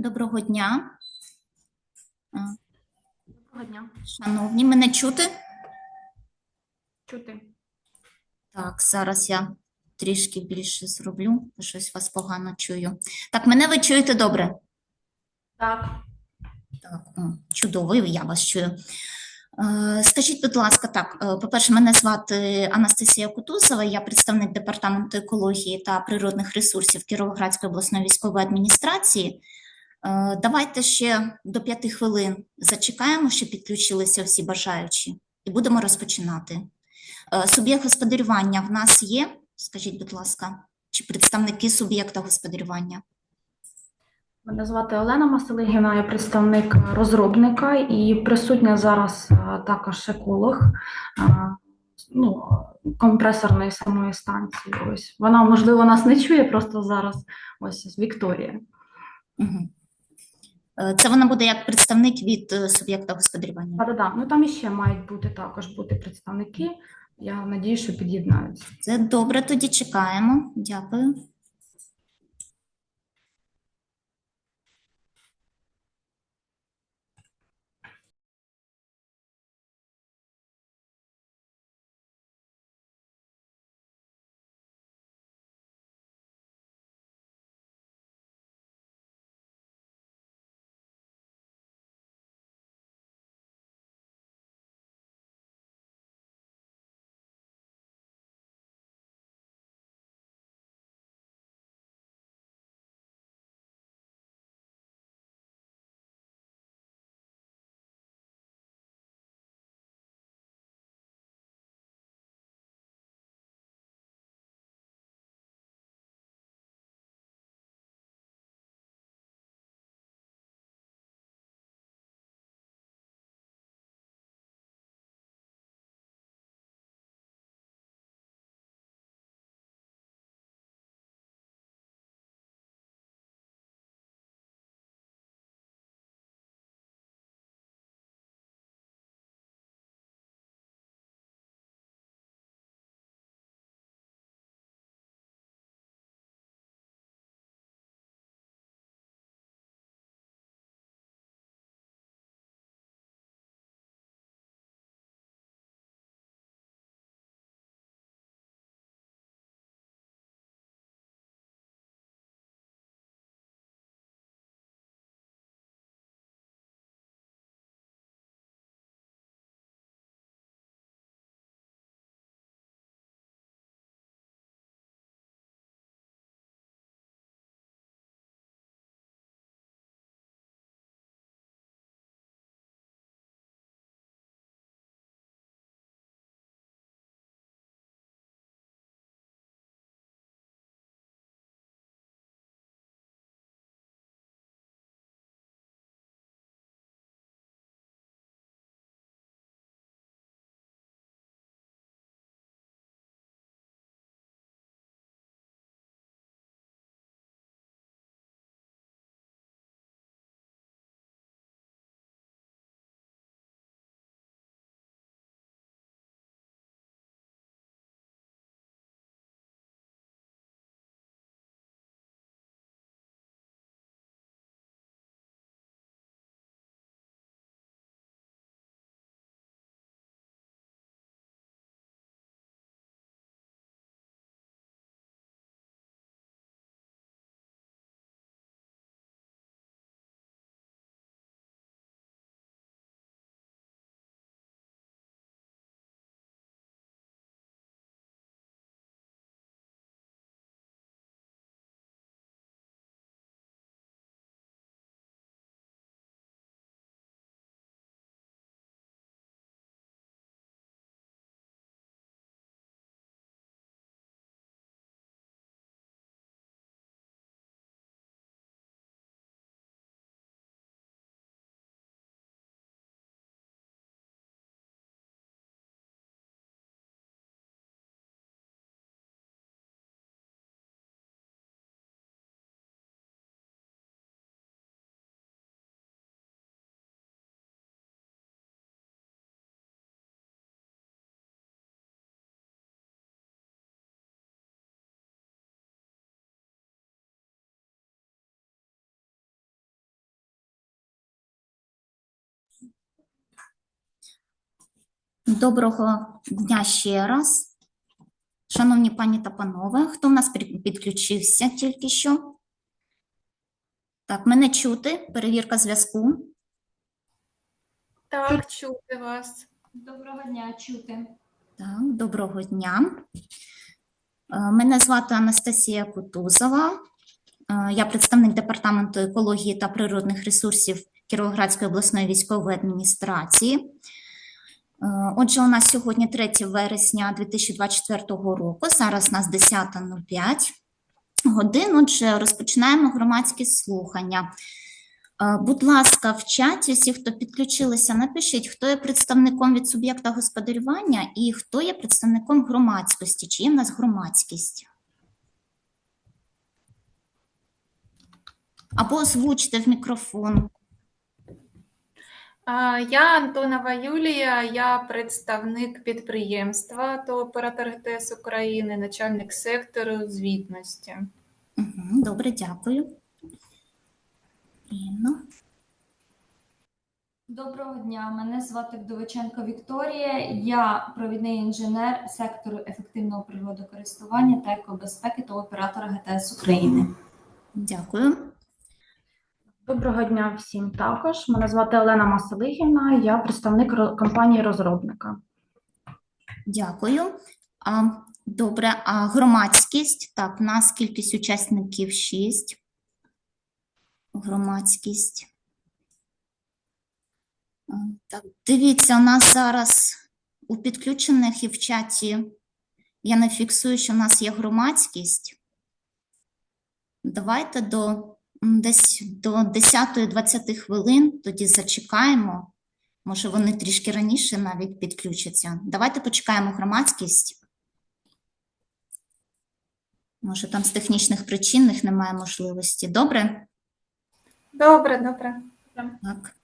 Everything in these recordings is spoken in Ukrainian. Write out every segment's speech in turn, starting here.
Доброго дня. Доброго дня. Шановні, мене чути? Чути. Так, зараз я трішки більше зроблю, щось вас погано чую. Так, мене ви чуєте добре? Так. Так, чудово, я вас чую. Е, Скажіть, будь ласка, так, е, по-перше, мене звати Анастасія Кутузова, я представник департаменту екології та природних ресурсів Кіровоградської обласної військової адміністрації. Е, Давайте ще до п'яти хвилин зачекаємо, щоб підключилися всі бажаючі, і будемо розпочинати. Е, Суб'єкт господарювання в нас є? Скажіть, будь ласка, чи представники суб'єкта господарювання? Мене звати Олена Масилигіна, я представник розробника і присутня зараз е, також еколог ну, компресорної самої станції. Ось вона, можливо, нас не чує просто зараз. Ось Вікторія. Угу. Це вона буде як представник від е, суб'єкта господарювання. Так, да, да. Ну там іще мають бути також бути представники. Я надію, що під'єднаються. Це добре, тоді чекаємо. Дякую. Доброго дня ще раз. Шановні пані та панове, хто в нас підключився тільки що? Так, мене чути, перевірка зв'язку. Так, чути вас. Доброго дня, чути. Так, доброго дня. Е, Мене звати Анастасія Кутузова. Е, Я представник департаменту екології та природних ресурсів Кіровоградської обласної військової адміністрації. Е, Отже, у нас сьогодні 3 вересня 2024 року. Зараз у нас 10.05 годин. Отже, розпочинаємо громадські слухання. Е, Будь ласка, в чаті всі, хто підключилися, напишіть, хто є представником від суб'єкта господарювання і хто є представником громадськості, чи є в нас громадськість. Або озвучте в мікрофон. Я Антонова Юлія, я представник підприємства то оператор ГТС України, начальник сектору звітності. Добре, дякую. Інно. Доброго дня, мене звати Вдовиченко Вікторія. Я провідний інженер сектору ефективного природокористування та екобезпеки та оператора ГТС України. Дякую. Доброго дня всім також. Мене звати Олена Маселихівна, я представник компанії розробника. Дякую. А, добре, а громадськість? Так, нас кількість учасників 6. Громадськість. Так, дивіться, у нас зараз у підключених і в чаті я не фіксую, що в нас є громадськість. Давайте до десь до 10-20 хвилин тоді зачекаємо. Може, вони трішки раніше навіть підключаться. Давайте почекаємо громадськість. Може, там з технічних причин їх немає можливості. Добре? Добре, добре. Так.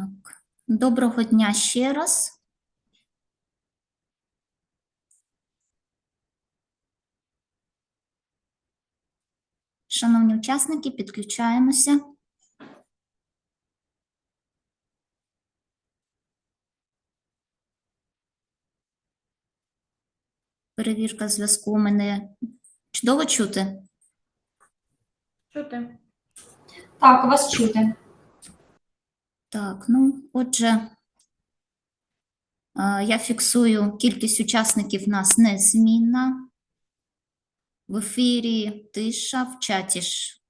Так. Доброго дня ще раз. Шановні учасники, підключаємося. Перевірка зв'язку у мене чудово чути. Чути? Так, вас чути. Так, ну, отже, я фіксую кількість учасників у нас незмінна. В ефірі тиша, в чаті ж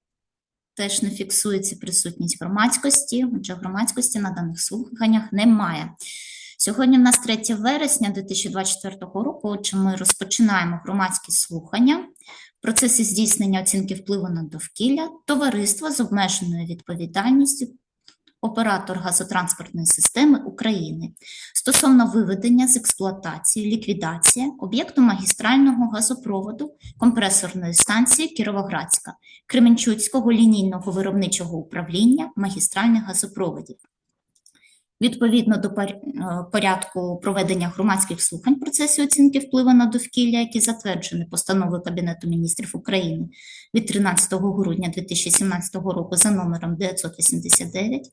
теж не фіксується присутність громадськості, отже, громадськості на даних слуханнях немає. Сьогодні в нас 3 вересня 2024 року, отже, ми розпочинаємо громадські слухання в процесі здійснення оцінки впливу на довкілля товариства з обмеженою відповідальністю оператор газотранспортної системи України стосовно виведення з експлуатації, ліквідації об'єкту магістрального газопроводу компресорної станції Кіровоградська Кременчуцького лінійного виробничого управління магістральних газопроводів. Відповідно до е, порядку проведення громадських слухань в процесі оцінки впливу на довкілля, які затверджені постановою Кабінету міністрів України від 13 грудня 2017 року за номером 989,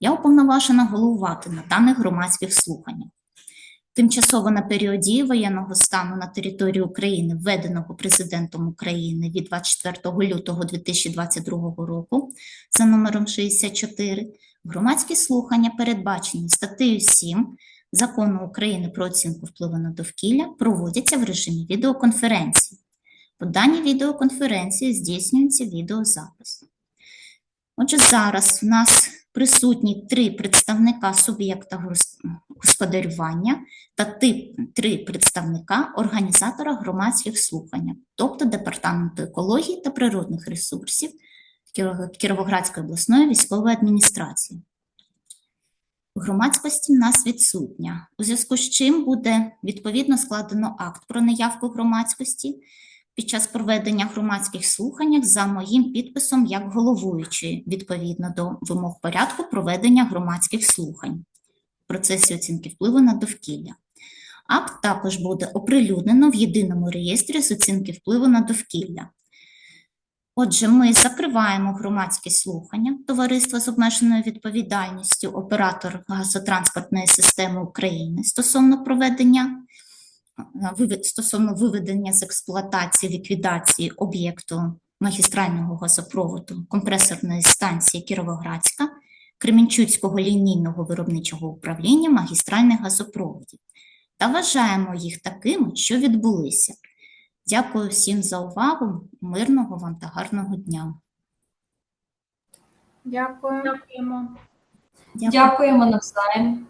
я уповноважена головувати на даних громадських слуханнях. Тимчасово на період дії воєнного стану на території України, введеного Президентом України від 24 лютого 2022 року за номером 64, громадські слухання, передбачені статтею 7 Закону України про оцінку впливу на довкілля, проводяться в режимі відеоконференції. По даній відеоконференції здійснюється відеозапис. Отже, зараз в нас присутні три представника суб'єкта господарювання та три представника організатора громадських слухань, тобто Департаменту екології та природних ресурсів Кіровоградської обласної військової адміністрації. Громадськості в нас відсутня, у зв'язку з чим буде відповідно складено акт про неявку громадськості під час проведення громадських слухань за моїм підписом як головуючої відповідно до вимог порядку проведення громадських слухань в процесі оцінки впливу на довкілля. Акт також буде оприлюднено в єдиному реєстрі з оцінки впливу на довкілля. Отже, ми закриваємо громадські слухання Товариства з обмеженою відповідальністю оператор газотранспортної системи України стосовно проведення е, стосовно виведення з експлуатації ліквідації об'єкту магістрального газопроводу компресорної станції Кіровоградська Кременчуцького лінійного виробничого управління магістральних газопроводів та вважаємо їх такими, що відбулися. Дякую всім за увагу. Мирного вам та гарного дня. Дякую. Дякуємо. Дякуємо навзаєм.